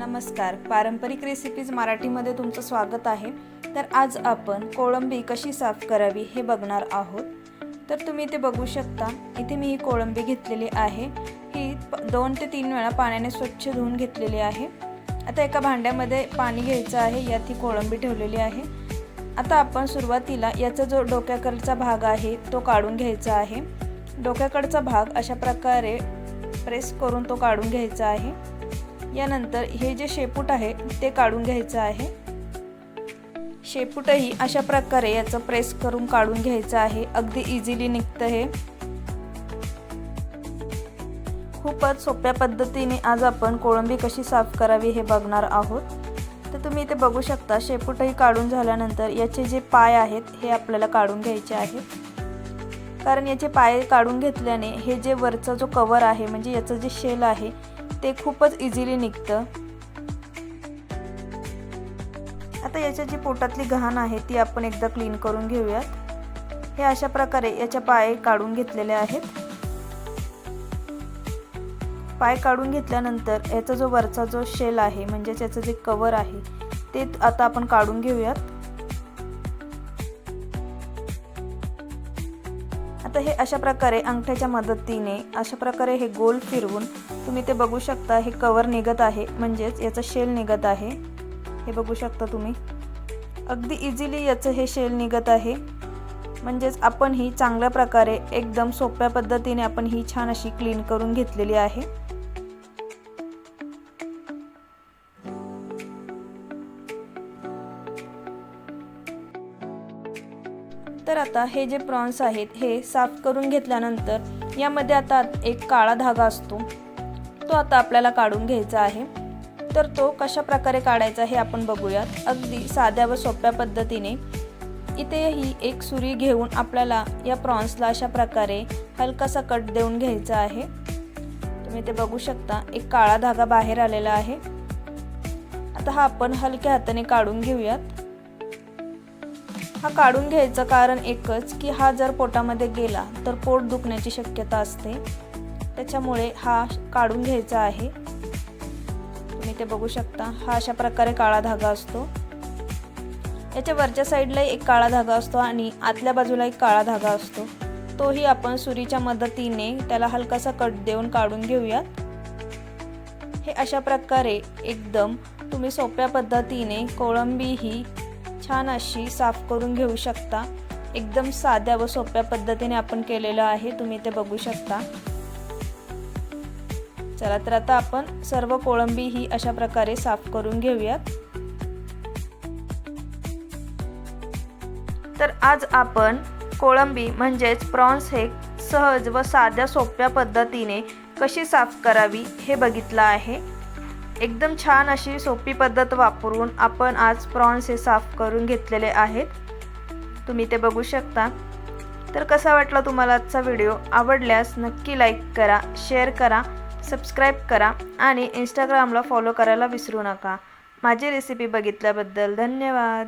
नमस्कार. पारंपरिक रेसिपीज मराठीमध्ये तुमचं स्वागत आहे. तर आज आपण कोळंबी कशी साफ करावी हे बघणार आहोत. तर तुम्ही इथे बघू शकता इथे मी ही कोळंबी घेतलेली आहे. ही दोन ते तीन वेळा पाण्याने स्वच्छ धुवून घेतलेली आहे. आता एका भांड्यामध्ये पाणी घ्यायचं आहे यात ही कोळंबी ठेवलेली आहे. आता आपण सुरुवातीला याचा जो डोक्याकडचा भाग आहे तो काढून घ्यायचा आहे. डोक्याकडचा भाग अशा प्रकारे प्रेस करून तो काढून घ्यायचा आहे. यानंतर हे जे शेपूट आहे ते काढून घ्यायचं आहे. शेपूटही अशा प्रकारे याचं प्रेस करून काढून घ्यायचं आहे. अगदी इझिली निघतं हे. खूपच सोप्या पद्धतीने आज आपण कोळंबी कशी साफ करावी हे बघणार आहोत. तर तुम्ही इथे बघू शकता शेपूटही काढून झाल्यानंतर याचे जे पाय आहेत हे आपल्याला काढून घ्यायचे आहेत. कारण याचे पाय काढून घेतल्याने हे जे वरचा जो कवर आहे म्हणजे याचं जे शेल आहे ते खूपच इझिली निघतं. आता याच्या जी पोटातली घाण आहे ती आपण एकदा क्लीन करून घेऊयात. हे अशा प्रकारे याच्या पाय काढून घेतलेले आहेत. पाय काढून घेतल्यानंतर याचा जो वरचा जो शेल आहे म्हणजेच याचं जे कवर आहे ते आता आपण काढून घेऊयात. आता हे अशा प्रकारे अंगठ्याच्या मदतीने अशा प्रकारे हे गोल फिरवून तुम्ही ते बघू शकता हे कवर निघत आहे. म्हणजेच याचं शेल निघत आहे. हे बघू शकता तुम्ही. अगदी इझिली याचं हे शेल निघत आहे. म्हणजेच आपण ही चांगल्या प्रकारे एकदम सोप्या पद्धतीने आपण ही छान अशी क्लीन करून घेतलेली आहे. तर आता हे जे प्रॉन्स आहेत हे साफ करून घेतल्यानंतर यामध्ये आता एक काळा धागा असतो. तो आता आपल्याला काढून घ्यायचा आहे. तर तो कशा प्रकारे काढायचा हे आपण बघूयात. अगदी साध्या व सोप्या पद्धतीने. इथेही एक सुरी घेऊन आपल्याला या प्रॉन्सला अशा प्रकारे हलकासा कट देऊन घ्यायचा आहे. तुम्ही ते बघू शकता एक काळा धागा बाहेर आलेला आहे. आता हा आपण हलक्या हाताने काढून घेऊयात. हा काढून घ्यायचं कारण एकच की हा जर पोटामध्ये गेला तर पोट दुखण्याची शक्यता असते. त्याच्यामुळे हा काढून घ्यायचा आहे. तुम्ही ते बघू शकता. हा अशा प्रकारे काळा धागा असतो. याच्या वरच्या साईडला एक काळा धागा असतो आणि आतल्या बाजूला एक काळा धागा असतो. तोही आपण सुरीच्या मदतीने त्याला हलकासा कट देऊन काढून घेऊयात. हे अशा प्रकारे एकदम तुम्ही सोप्या पद्धतीने कोळंबी ही छान अशी साफ करून घेऊ शकता. एकदम साध्या व सोप्या पद्धतीने आपण केलेलं आहे. तुम्ही ते बघू शकता. चला तर आता आपण सर्व कोळंबी ही अशा प्रकारे साफ करून घेऊयात. तर आज आपण कोळंबी म्हणजेच प्रॉन्स हे सहज व साध्या सोप्या पद्धतीने कशी साफ करावी हे बघितलं आहे. एकदम छान अशी सोपी पद्धत वापरून आपण आज प्रॉन्स हे साफ करून घेतलेले आहेत. तुम्ही ते बघू शकता. तर कसा वाटला तुम्हाला आजचा व्हिडिओ? आवडल्यास नक्की लाईक करा शेअर करा सबस्क्राईब करा आणि इंस्टाग्रामला फॉलो करायला विसरू नका. माझी रेसिपी बघितल्याबद्दल धन्यवाद.